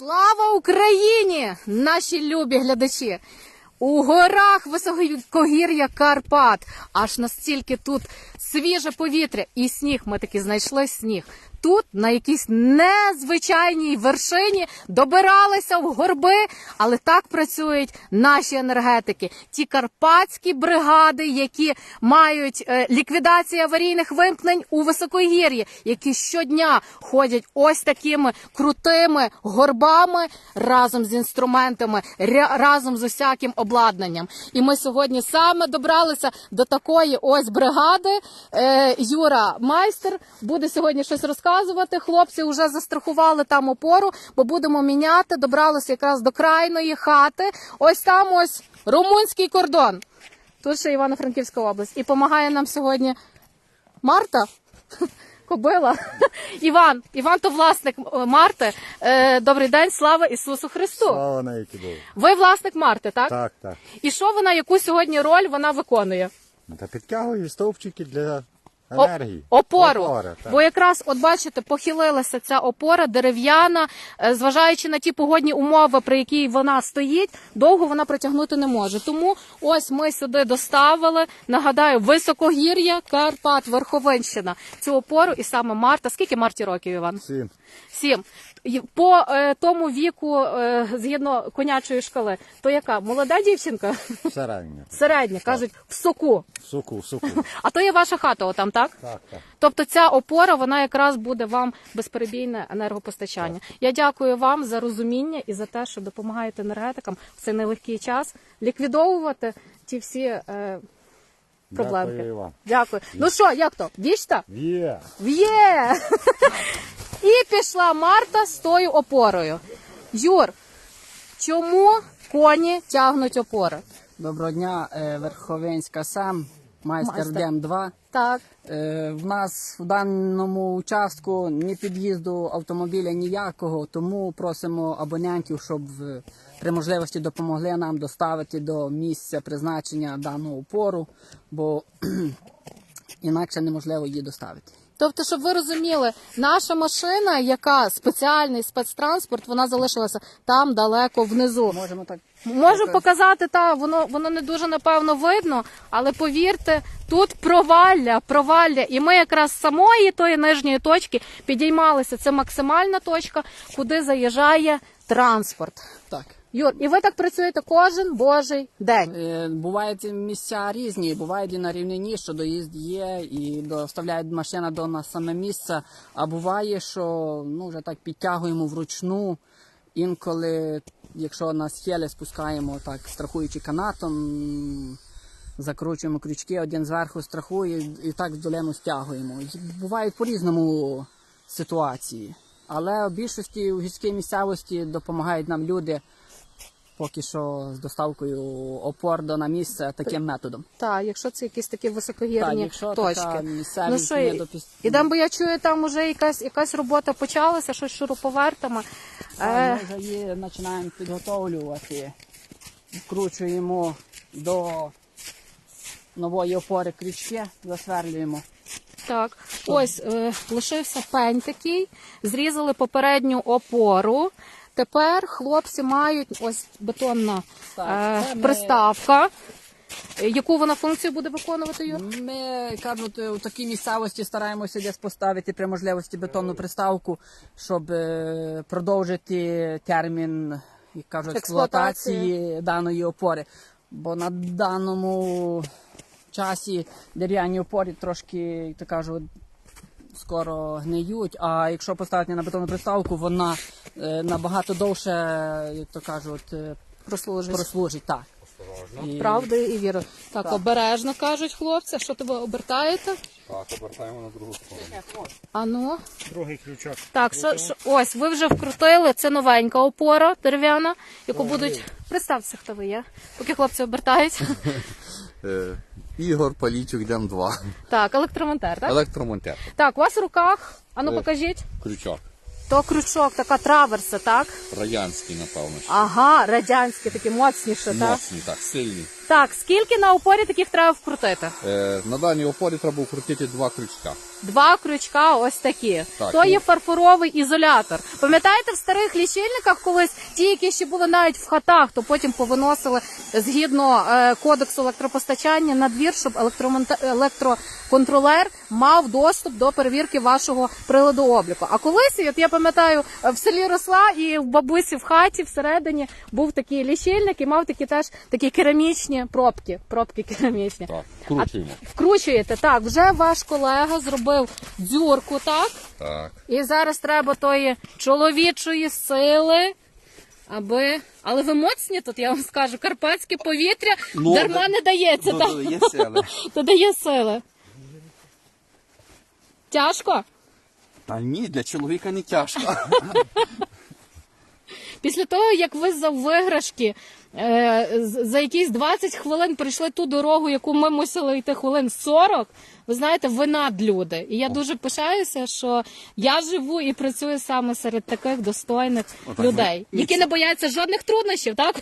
Слава Україні! Наші любі глядачі! У горах високогір'я Карпат. Аж настільки тут свіже повітря і сніг. Ми таки знайшли сніг. Тут на якійсь незвичайній вершині добиралися в горби, але так працюють наші енергетики. Ті карпатські бригади, які мають е, ліквідацію аварійних вимкнень у високогір'ї, які щодня ходять ось такими крутими горбами разом з інструментами, разом з усяким обладнанням. І ми сьогодні саме добралися до такої ось бригади. Е, Юра майстер буде сьогодні щось розказувати. Хлопці вже застрахували там опору, бо будемо міняти. Добралися якраз до крайної хати. Ось там ось румунський кордон. Тут ще Івано-Франківська область. І допомагає нам сьогодні Марта. Кобила. Іван. Іван то власник е, Марти. Е, Добрий день, слава Ісусу Христу. Слава навіки Богу. Ви власник Марти, так? Так, так. І що вона, яку сьогодні роль вона виконує? Ну, Та підтягую стовпчики для енергії. Опору. Опора. Бо якраз, от бачите, похилилася ця опора дерев'яна, е, зважаючи на ті погодні умови, при якій вона стоїть, довго вона протягнути не може. Тому ось ми сюди доставили. Нагадаю, високогір'я, Карпат, Верховинщина. Цю опору, і саме Марта. Скільки Марті років, Іван? Сім. Сім. По е, тому віку, е, згідно конячої шкали, то яка? Молода дівчинка? Середня. Середня, кажуть, в соку. В суку, в суку. А то є ваша хата, отам, так? Так, так. Тобто ця опора вона якраз буде вам безперебійне енергопостачання. Я дякую вам за розуміння і за те, що допомагаєте енергетикам в цей нелегкий час ліквідовувати ті всі е, проблемки. Дякую вам. Дякую. Ну що, як то? Вічта? Є. В'є! І пішла Марта з тою опорою. Юр, чому коні тягнуть опори? Доброго дня, е, Верховенська САМ, майстер, Майстер. ДЕМ 2. Так. Е, В нас в даному участку ні під'їзду автомобіля ніякого, тому просимо абонентів, щоб при можливості допомогли нам доставити до місця призначення дану опору, бо інакше неможливо її доставити. Тобто, щоб ви розуміли, наша машина, яка спеціальний спецтранспорт, вона залишилася там далеко внизу. Можемо так Можу показати, та воно воно не дуже напевно видно, але повірте, тут провалля, провалля. І ми якраз з самої тої нижньої точки підіймалися. Це максимальна точка, куди заїжджає транспорт. так. Юр, і ви так працюєте кожен божий день. Е, Бувають місця різні, бувають і на рівнині, що доїзд є, і доставляють машина до нас саме місце. А буває, що ну вже так підтягуємо вручну. Інколи, якщо на схилі спускаємо так, страхуючи канатом, закручуємо крючки, один зверху страхує і так в долину стягуємо. Бувають по-різному ситуації. Але в більшості у гірській місцевості допомагають нам люди поки що з доставкою опор до на місце таким методом. Так, якщо це якісь такі високогірні Так, якщо точки. така ну що, не і- допіс- ідемо, бо я чую, там вже якась якась робота почалася, щось шуруповертами. Е, Ми вже її починаємо підготовлювати, вкручуємо до нової опори крючки, засверлюємо. Так, ось е, лишився пень такий, зрізали попередню опору. Тепер хлопці мають ось бетонна Так, е, приставка. Е, Яку вона функцію буде виконувати, Юр? Ми кажуть, у такій місцевості стараємося десь поставити при можливості бетонну приставку, щоб е, продовжити термін, як кажуть, Експлуатації. експлуатації даної опори. Бо на даному часі дерев'яні опори трошки, як то кажуть, скоро гниють. А якщо поставити на бетонну приставку, вона е, набагато довше, як то кажуть, е, Прослужить. прослужить. Так. І- Правдою і вірою. Так, Так. обережно кажуть хлопці, що тебе обертаєте? Так, обертаємо на другу сторону. А ну. Другий крючок. Так, що, що, ось ви вже вкрутили. Це новенька опора дерев'яна, яку будуть. Представся, хто ви є, поки хлопці обертають. Ігор Палічук, Дем 2. Так, електромонтер, так? Електромонтер. Так, у вас в руках. А ну Е. покажіть. Крючок. То крючок, така траверса, так? Радянський, напевно. що. Ага, радянські, такі моцніше, так? Моцний, так, сильний. Так, скільки на опорі таких треба вкрутити? Е, на даній опорі треба вкрутити два крючка. Два крючка, ось такі. Так, То ну. є фарфоровий ізолятор. Пам'ятаєте, в старих лічильниках колись ті, які ще були навіть в хатах, то потім повиносили згідно е, кодексу електропостачання на двір, щоб електроконтролер мав доступ до перевірки вашого приладу обліку. А колись, от я пам'ятаю, в селі росла і в бабусі в хаті всередині був такий лічильник і мав такі теж такі керамічні пробки. Пробки керамічні. Так, вкручуємо. Вкручуєте, так, вже ваш колега зробив дзюрку, так? Так. І зараз треба тої чоловічої сили, аби. Але ви моцні тут, я вам скажу, карпатське повітря Ну, дарма да- не дається, так? Дає сили. То дає сили. Тяжко? Та ні, для чоловіка не тяжко. Після того, як ви за виграшки за якісь 20 хвилин прийшли ту дорогу, яку ми мусили йти хвилин 40, ви знаєте, ви надлюди. І я дуже пишаюся, що я живу і працюю саме серед таких достойних Отак, людей, ми- які не бояться жодних труднощів, так?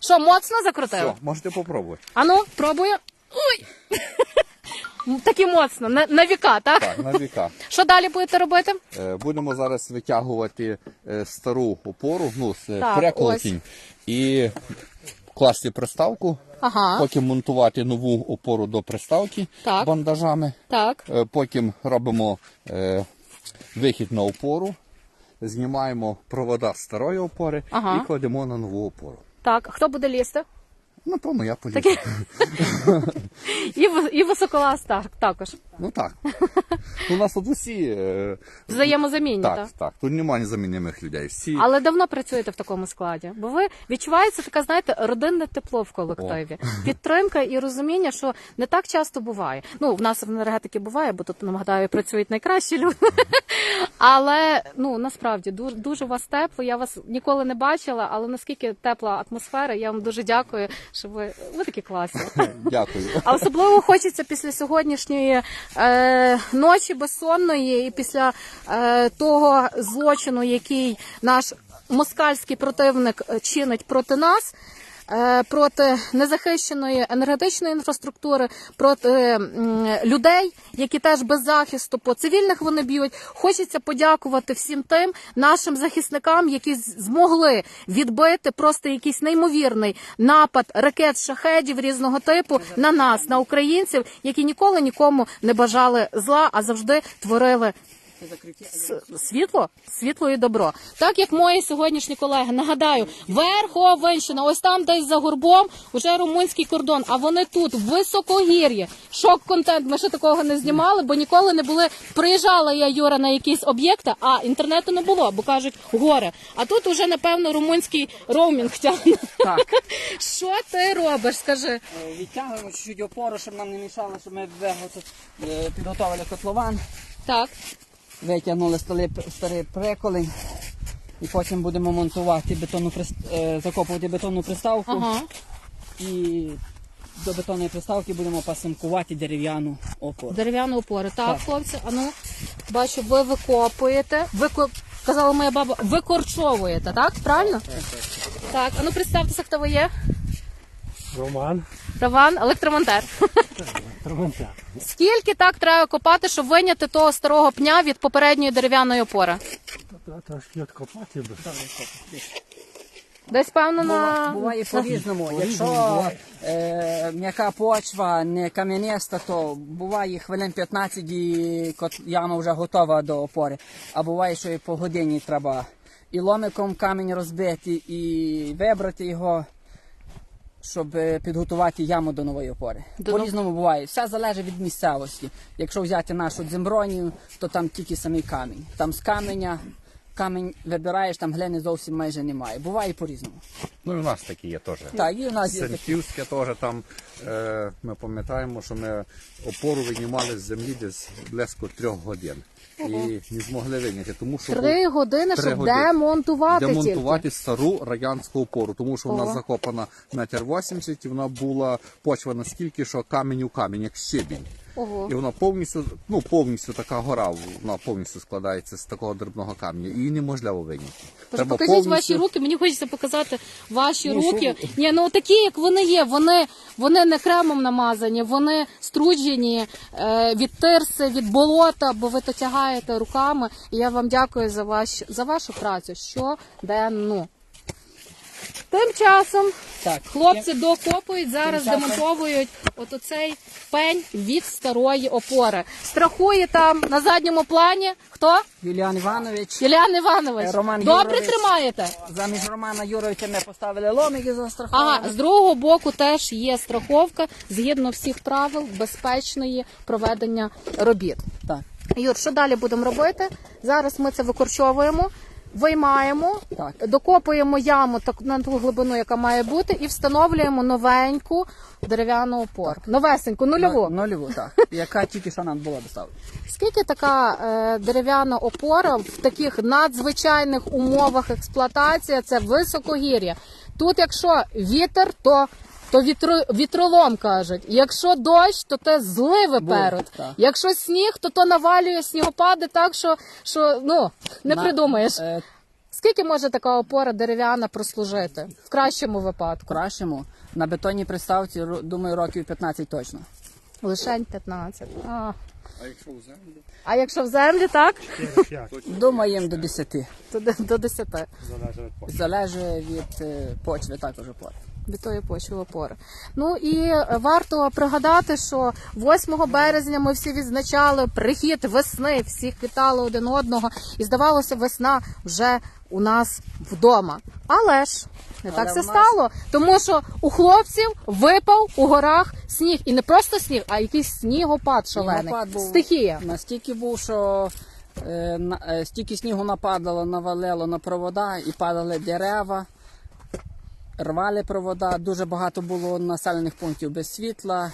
Що, моцно закрутили? Все, можете попробувати. Ану, пробую. Ой! Такі моцно, на, на віка, так? Так, на віка. Що далі будете робити? Е, Будемо зараз витягувати е, стару опору, ну, з Так, переколотінь, і класти приставку, Ага, потім монтувати нову опору до приставки Так. бандажами. так. Е, Потім робимо е, вихід на опору, знімаємо провода з старої опори Ага. і кладемо на нову опору. Так, хто буде лізти? Напевно, я полізу. Таке. І, ви- і високолаз так, також. Ну так. У нас тут усі. е, Взаємозамінні, так. так, так. Тут немає незамінних людей. Всі Але давно працюєте в такому складі, бо ви відчуваєте таке, знаєте, родинне тепло в колективі, підтримка і розуміння, що не так часто буває. Ну, в нас в енергетики буває, бо тут нагадаю, працюють найкращі люди. Але ну насправді дуже дуже у вас тепло. Я вас ніколи не бачила, але наскільки тепла атмосфера, я вам дуже дякую, що ви, ви такі класні. дякую. А особливо хочеться після сьогоднішньої е, ночі безсонної і після е, того злочину, який наш москальський противник е, чинить проти нас. Е, Проти незахищеної енергетичної інфраструктури, проти людей, які теж без захисту по цивільних вони б'ють. Хочеться подякувати всім тим нашим захисникам, які змогли відбити просто якийсь неймовірний напад ракет шахедів різного типу на нас, на українців, які ніколи нікому не бажали зла, а завжди творили світло, світло і добро. Так як мої сьогоднішні колеги, нагадаю, Верховенщина, ось там десь за горбом, уже румунський кордон, а вони тут, в високогір'ї. Шок контент. Ми ще такого не знімали, бо ніколи не були. Приїжджала я Юра на якісь об'єкти, а інтернету не було, бо кажуть горе. А тут уже напевно румунський роумінг тягне. Так. Що ти робиш? Скажи. Е, Відтягуємо чуть-чуть опору, щоб нам не мішало, щоб ми виготов- е, підготовили котлован, Так. Витягнули старий, старий приколи. І потім будемо монтувати бетонну прис- е, закопувати бетонну приставку. Ага. І до бетонної приставки будемо пасинкувати дерев'яну опору. Дерев'яну опору. Так, Так. хлопці, а ну, бачу, ви викопуєте. Вико... Казала моя баба, викорчовуєте, так? Правильно? Так, а ну представтеся, хто ви є. Роман. Раван, електромонтер. Романтяк. Скільки так треба копати, щоб виняти того старого пня від попередньої дерев'яної опори? Трошки відкопати би. Десь певно на Буває по-різному. По-різному Якщо е, м'яка почва, не кам'яниста, то буває хвилин 15 і яма вже готова до опори. А буває, що і по годині треба і ломиком камінь розбити, і вибрати його, щоб е, підготувати яму до нової опори. До По-різному буває. Все залежить від місцевості. Якщо взяти нашу дзембронію, то там тільки самий камінь. Там з каменя камінь вибираєш, там глини зовсім майже немає. Буває по-різному. Ну і у нас такі є теж. Так, і у нас є такі. Теж там. Е, ми пам'ятаємо, що ми опору винімали з землі десь близько трьох годин. І не змогли виняти, тому що три години, щоб демонтувати, демонтувати стару радянську опору, тому що вона Ого. закопана метр вісімдесят, і вона була почва настільки, що камінь у камінь, як щебінь. Ого. І вона повністю, ну повністю така гора, вона повністю складається з такого дрібного камня. Її неможливо виняти. Тож покажіть ваші руки, мені хочеться показати ваші руки. Ні, ну такі, як вони є, вони, вони не кремом намазані, вони струджені е, від тирси, від болота, бо ви то тягаєте руками. І я вам дякую за, ваш, за вашу працю щоденну. Тим часом Так, хлопці докопують, зараз часом- демонтовують от оцей пень від старої опори. Страхує там на задньому плані. Хто? Юліан Іванович. Юліан Іванович. Роман Добре Юрович. тримаєте? Замість Романа Юровича ми поставили ломики за страховку. Ага, з другого боку теж є страховка згідно всіх правил безпечної проведення робіт. Так. Юр, що далі будемо робити? Зараз ми це викорчовуємо, виймаємо, Так. докопуємо яму так на ту глибину, яка має бути, і встановлюємо новеньку дерев'яну опору. Новесеньку, нульову. Нульову, так. Яка тільки що нам була доставлена. Скільки така е, дерев'яна опора в таких надзвичайних умовах експлуатації? Це високогір'я. Тут, якщо вітер, то, то вітро, вітролом кажуть. Якщо дощ, то те зливи перед. так. Якщо сніг, то то навалює снігопади так, що, що ну не На- придумаєш. е, Скільки може така опора дерев'яна прослужити в кращому В випадку? кращому на бетонній приставці, ру- думаю, років 15 точно. Лишень 15. А, А якщо в землю? а якщо в землі, так? Думаємо до 10. То до- до 10. Залежить від е, почви також опор. Від тої почви опори. Ну і е, варто пригадати, що 8 березня ми всі відзначали прихід весни, всіх вітали один одного, і здавалося, весна вже у нас вдома. Але ж не Але так все нас- стало, тому що у хлопців випав у горах сніг, і не просто сніг, а якийсь снігопад шалений. Снігопад був Стихія. Настільки був, що е, на- е, стільки снігу нападало, навалило на провода і падали дерева, рвали провода. Дуже багато було населених пунктів без світла.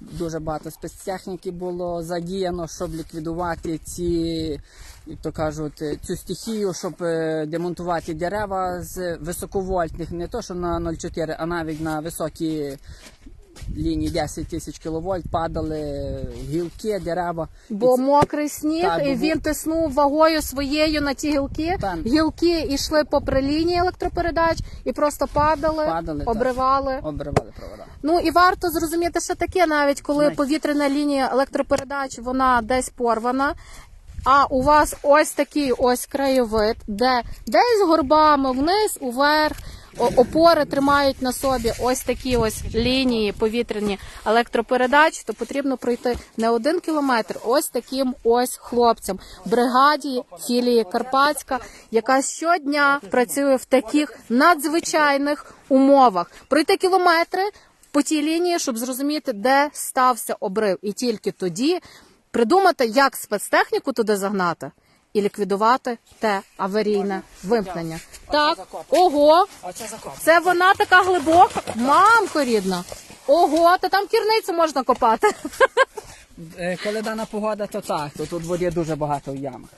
Дуже багато спецтехніки було задіяно, щоб ліквідувати ці, як то кажуть, цю стихію, щоб е, демонтувати дерева з високовольтних, не то що на 0,4, а навіть на високі лінії 10 тисяч кВт падали гілки, дерева. Бо мокрий сніг, Так, бо і він тиснув вагою своєю на ті гілки. Так. Гілки йшли попри лінії електропередач і просто падали, Падали, так. обривали. Обривали провода. Ну і варто зрозуміти, що таке, навіть коли Знаєте. повітряна лінія електропередач вона десь порвана. А у вас ось такий ось краєвид, де десь горбами вниз, уверх, опори тримають на собі ось такі ось лінії повітряні електропередач, то потрібно пройти не один кілометр, ось таким ось хлопцям, бригаді філії Карпатська, яка щодня працює в таких надзвичайних умовах. Пройти кілометри по тій лінії, щоб зрозуміти, де стався обрив, і тільки тоді придумати, як спецтехніку туди загнати. І ліквідувати те аварійне вимкнення. Так, ого, це вона така глибока. Мамко рідна. Ого, та там кірницю можна копати. Е, Коли дана погода, то так, то тут води дуже багато в ямах.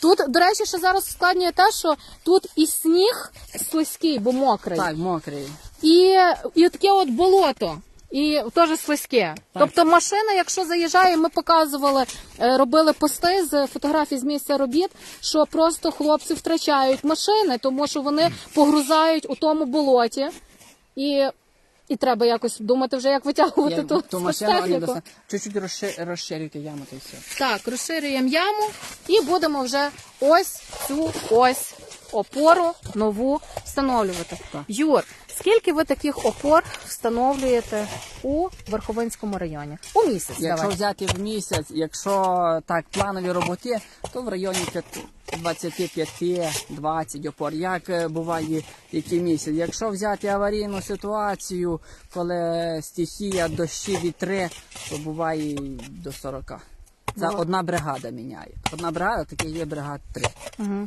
Тут, до речі, ще зараз складнює те, що тут і сніг слизький, бо мокрий, Так, мокрий. і, і таке от болото. І теж слизьке. Тобто машина, якщо заїжджає, ми показували, е, робили пости з фотографій з місця робіт, що просто хлопці втрачають машини, тому що вони погрузають у тому болоті, і, і треба якось думати вже, як витягувати ту ту машину. Чуть-чуть розширюйте яму, то й все. Так, розширюємо яму і будемо вже ось цю ось опору нову встановлювати. Юр, скільки ви таких опор встановлюєте у Верховинському районі? У місяць. Якщо давай. взяти в місяць, якщо так планові роботи, то в районі 25-20 опор. Як е, буває який місяць. Якщо взяти аварійну ситуацію, коли стихія, дощі, вітри, то буває до 40. Це одна бригада міняє. Одна бригада, таке є бригад 3.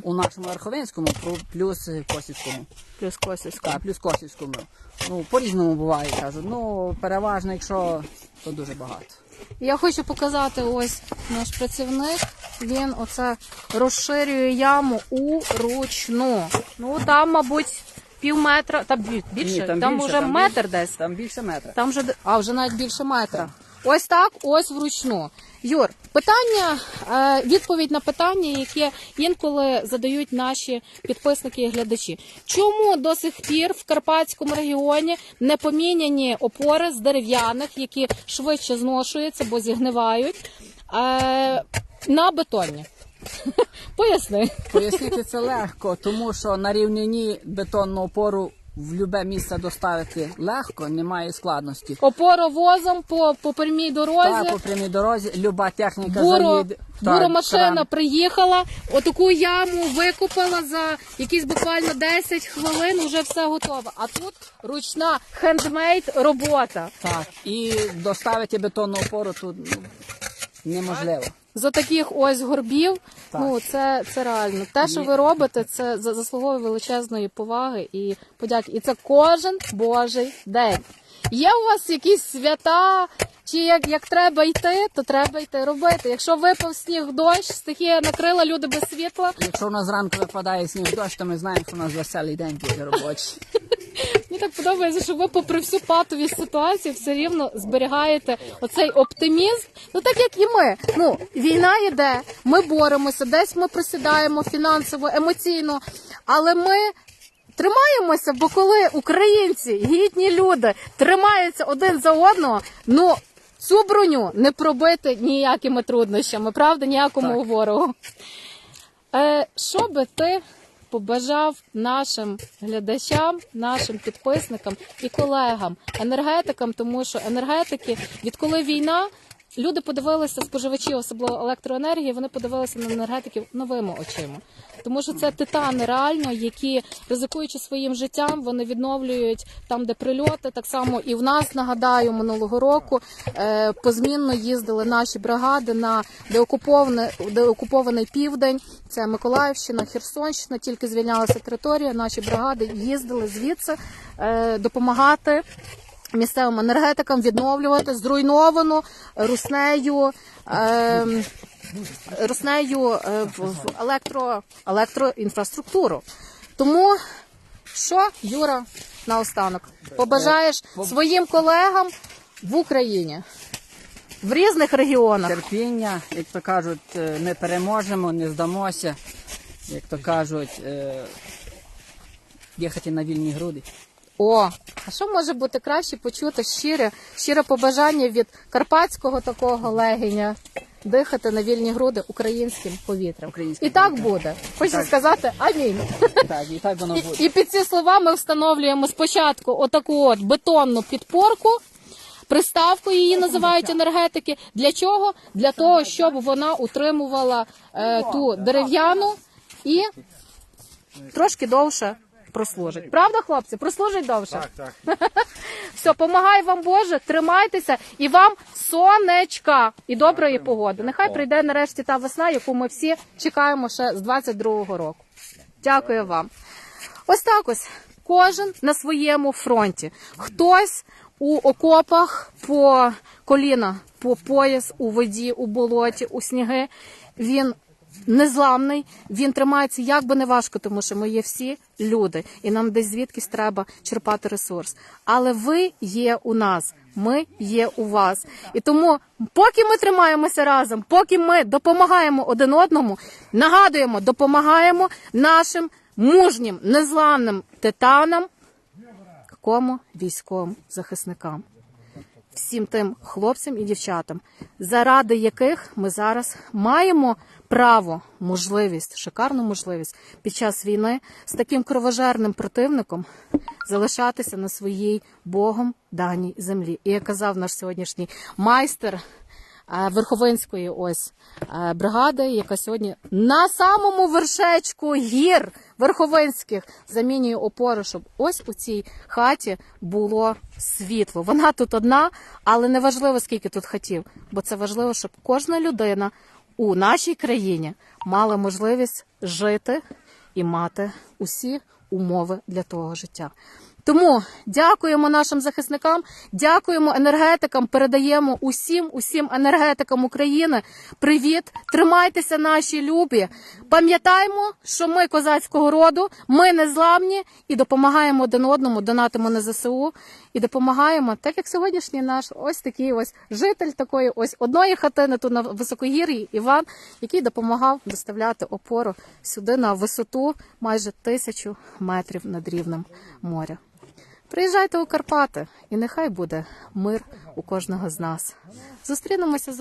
У нашому Верховинському плю- плюс Косівському. Плюс Косівська. Так, плюс Косівському. Ну, по-різному буває, кажуть. Ну, переважно, якщо то дуже багато. Я хочу показати ось наш працівник. Він оце розширює яму уручну. Ну там, мабуть, пів метра, та більше, Ні, там, більше, вже там метр більше. десь. Там більше метра. Там вже, а вже навіть більше метра. Ось так, ось вручну. Юр, питання, е, відповідь на питання, яке інколи задають наші підписники і глядачі. Чому до сих пір в Карпатському регіоні не поміняні опори з дерев'яних, які швидше зношуються, бо зігнивають, е, на бетонні? Поясни. Пояснити це легко, тому що на рівнині бетонну опору в любе місце доставити легко, немає складності. Опоровозом по, по прямій дорозі. Та по прямій дорозі люба техніка Буро, заїде. буро машина кран. приїхала, отаку яму викопала за якісь буквально 10 хвилин, вже все готово. А тут ручна хендмейд робота. Так, і доставити бетонну опору тут ну, неможливо. За таких ось горбів, Так. ну це, це реально. Те, що ви робите, це за- заслуговує величезної поваги і подяки. І це кожен божий день. Є у вас якісь свята, чи як, як треба йти, то треба йти робити. Якщо випав сніг дощ, стихія накрила люди без світла. Якщо у нас зранку випадає сніг дощ, то ми знаємо, що у нас веселий день буде робочий. Мені так подобається, що ви, попри всю патовість ситуації, все рівно зберігаєте оцей оптимізм. Ну так як і ми. Ну війна йде, ми боремося, десь ми просідаємо фінансово, емоційно, але ми. Тримаємося, бо коли українці, гідні люди, тримаються один за одного, ну цю броню не пробити ніякими труднощами, правда, ніякому ворогу. Е, що би ти побажав нашим глядачам, нашим підписникам і колегам, енергетикам, тому що енергетики, відколи війна, люди подивилися споживачі, особливо електроенергії, вони подивилися на енергетиків новими очима. Тому що це титани реально, які ризикуючи своїм життям, вони відновлюють там, де прильоти. Так само і в нас нагадаю минулого року е, позмінно їздили наші бригади на деокупований, деокупований південь. Це Миколаївщина, Херсонщина. Тільки звільнялася територія. Наші бригади їздили звідси е, допомагати. Місцевим енергетикам відновлювати зруйновану руснею е, руснею е, в, електро, електроінфраструктуру. Тому що, Юра, наостанок, побажаєш своїм колегам в Україні, в різних регіонах. Терпіння, як то кажуть, е, ми переможемо, не здамося. Як то кажуть, е, їхати на вільні груди. О, а що може бути краще почути щире, щире побажання від карпатського такого легеня дихати на вільні груди українським повітрям. Українським І так буде. Хочу сказати амінь. Так, і так воно буде. І, і під ці слова ми встановлюємо спочатку отаку от бетонну підпорку. Приставку її називають енергетики. Для чого? Для того, щоб вона утримувала е, ту дерев'яну і трошки довше прослужить. Правда, хлопці? Прослужить довше. Так, так. Все, помагай вам Боже, тримайтеся і вам сонечка і доброї погоди. Нехай прийде нарешті та весна, яку ми всі чекаємо ще з 22-го року. Дякую вам. Ось так ось. Кожен на своєму фронті. Хтось у окопах по коліна, по пояс, у воді, у болоті, у сніги. Він незламний, він тримається як би не важко, тому що ми є всі люди, і нам десь звідкись треба черпати ресурс. Але ви є у нас, ми є у вас. І тому, поки ми тримаємося разом, поки ми допомагаємо один одному, нагадуємо, допомагаємо нашим мужнім, незламним титанам, кому військовим захисникам всім тим хлопцям і дівчатам, заради яких ми зараз маємо право, можливість, шикарну можливість під час війни з таким кровожерним противником залишатися на своїй Богом даній землі. І як казав наш сьогоднішній майстер. е, Верховинської ось е, бригади, яка сьогодні на самому вершечку гір Верховинських замінює опору, щоб ось у цій хаті було світло. Вона тут одна, але не важливо, скільки тут хатів, бо це важливо, щоб кожна людина у нашій країні мали можливість жити і мати усі умови для того життя. Тому дякуємо нашим захисникам, дякуємо енергетикам, передаємо усім, усім енергетикам України. Привіт! Тримайтеся, наші любі. Пам'ятаємо, що ми козацького роду, ми незламні і допомагаємо один одному, донатимо на ЗСУ і допомагаємо, так як сьогоднішній наш ось такий ось житель такої ось одної хатини тут на високогір'ї Іван, який допомагав доставляти опору сюди на висоту майже тисячу метрів над рівнем моря. Приїжджайте у Карпати, і нехай буде мир у кожного з нас. Зустрінемося з